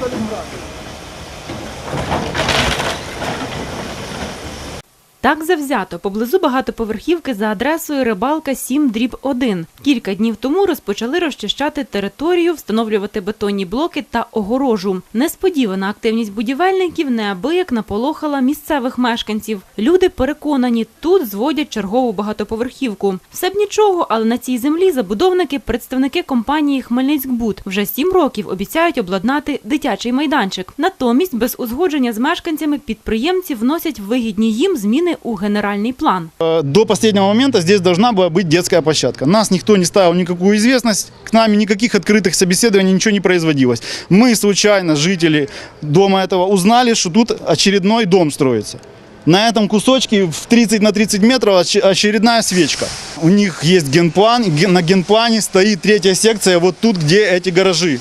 Калібрати. Так завзято поблизу багатоповерхівки за адресою Рибалка 7 дріб 1. Кілька днів тому розпочали розчищати територію, встановлювати бетонні блоки та огорожу. Несподівана активність будівельників неабияк наполохала місцевих мешканців. Люди переконані, тут зводять чергову багатоповерхівку. Все б нічого, але на цій землі забудовники, представники компанії Хмельницькбуд вже сім років обіцяють обладнати дитячий майданчик. Натомість, без узгодження з мешканцями, підприємці вносять вигідні їм зміни у генеральний план. До последнего момента здесь должна была быть детская площадка. Нас никто не ставил никакую известность, к нам никаких открытых собеседований, ничего не производилось. Мы случайно, жители дома этого, узнали, что тут очередной дом строится. На этом кусочке в 30 на 30 метров оч- очередная свечка. У них есть генплан, на генплане стоит третья секция, вот тут, где эти гаражи.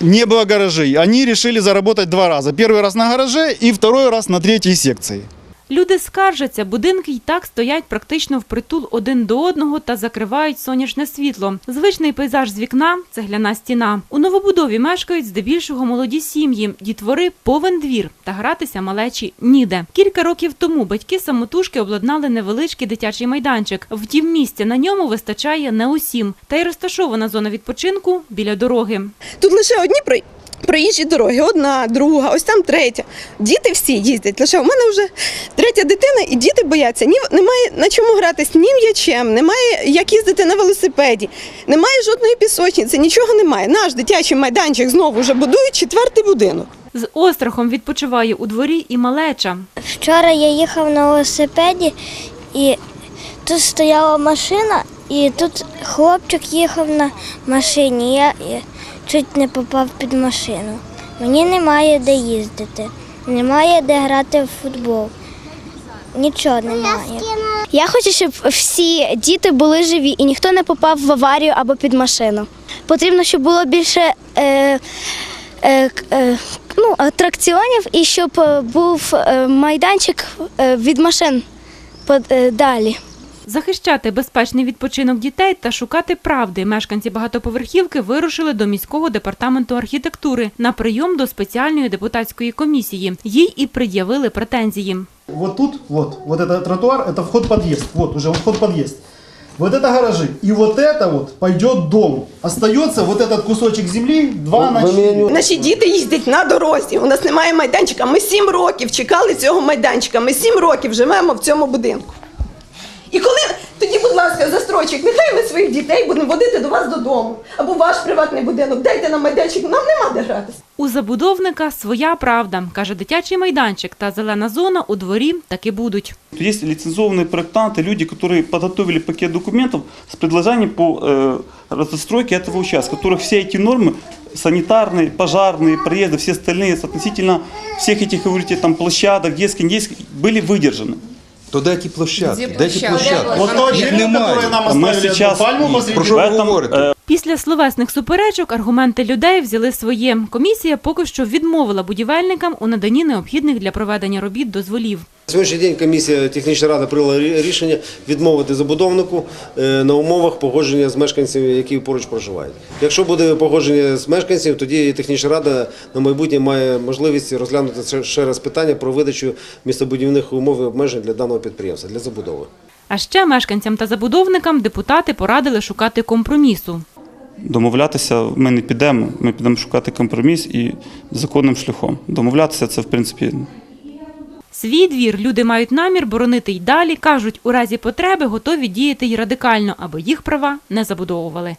Не было гаражей. Они решили заработать два раза. Первый раз на гараже и второй раз на третьей секции. Люди скаржаться, будинки й так стоять практично впритул один до одного та закривають сонячне світло. Звичний пейзаж з вікна – цегляна стіна. У новобудові мешкають здебільшого молоді сім'ї, дітвори повен двір та гратися малечі ніде. Кілька років тому батьки самотужки обладнали невеличкий дитячий майданчик. Втім, місця на ньому вистачає не усім. Та й розташована зона відпочинку біля дороги. Тут лише одні про- проїжджі дороги, одна, друга, ось там третя. Діти всі їздять. Лише у мене вже третя дитина, і діти бояться. Ні, немає на чому гратись, ні м'ячем, немає як їздити на велосипеді, немає жодної пісочниці, нічого немає. Наш дитячий майданчик знову вже будують четвертий будинок. З острахом відпочиває у дворі і малеча. Вчора я їхав на велосипеді і тут стояла машина, і тут хлопчик їхав на машині. Я чуть не попав під машину. Мені немає де їздити, немає де грати в футбол. Нічого немає. Я хочу, щоб всі діти були живі і ніхто не попав в аварію або під машину. Потрібно, щоб було більше е, е, е, ну, атракціонів і щоб е, був е, майданчик е, від машин под- е, далі. Захищати безпечний відпочинок дітей та шукати правди мешканці багатоповерхівки вирушили до міського департаменту архітектури на прийом до спеціальної депутатської комісії. Їй і пред'явили претензії. Вот тут, вот, вот это тротуар, это вход-подъезд. Вот уже вход-подъезд. Вот это гаражи. И вот это вот пойдет дом. Остается вот этот кусочек земли 2 на 4. Наші діти їздять на дорозі. У нас немає майданчика. Ми сім років чекали цього майданчика. Ми сім років живемо в цьому будинку. ласка, застройчик, нехай ми своїх дітей будемо водити до вас додому або в ваш приватний будинок. Дайте нам майданчик, нам нема де гратися. У забудовника своя правда каже, дитячий майданчик та зелена зона у дворі таки будуть. Есть лицензионные проектанты, люди, которые подготовили пакет документов с предложением по э, застройке этого участка, в которых все эти нормы санитарные, пожарные, проезды, все остальные относительно всех этих, говорите, там площадок, детских, детских, были выдержаны. То де ті площадки? Де ті площадки? Вот то Їх немає. мы оставили сейчас одну пальму и посреди Про що в говорите? Після словесних суперечок аргументи людей взяли своє. Комісія поки що відмовила будівельникам у наданні необхідних для проведення робіт дозволів. На сьогоднішній день комісія технічна рада прийняла рішення відмовити забудовнику е, на умовах погодження з мешканцями, які поруч проживають. Якщо буде погодження з мешканцями, тоді технічна рада на майбутнє має можливість розглянути ще раз питання про видачу містобудівних умов і обмежень для даного підприємства для забудови. А ще мешканцям та забудовникам депутати порадили шукати компромісу. Домовлятися ми не підемо, ми підемо шукати компроміс і законним шляхом. Домовлятися це, в принципі, Свій двір люди мають намір боронити й далі. кажуть, у разі потреби готові діяти й радикально, аби їх права не забудовували.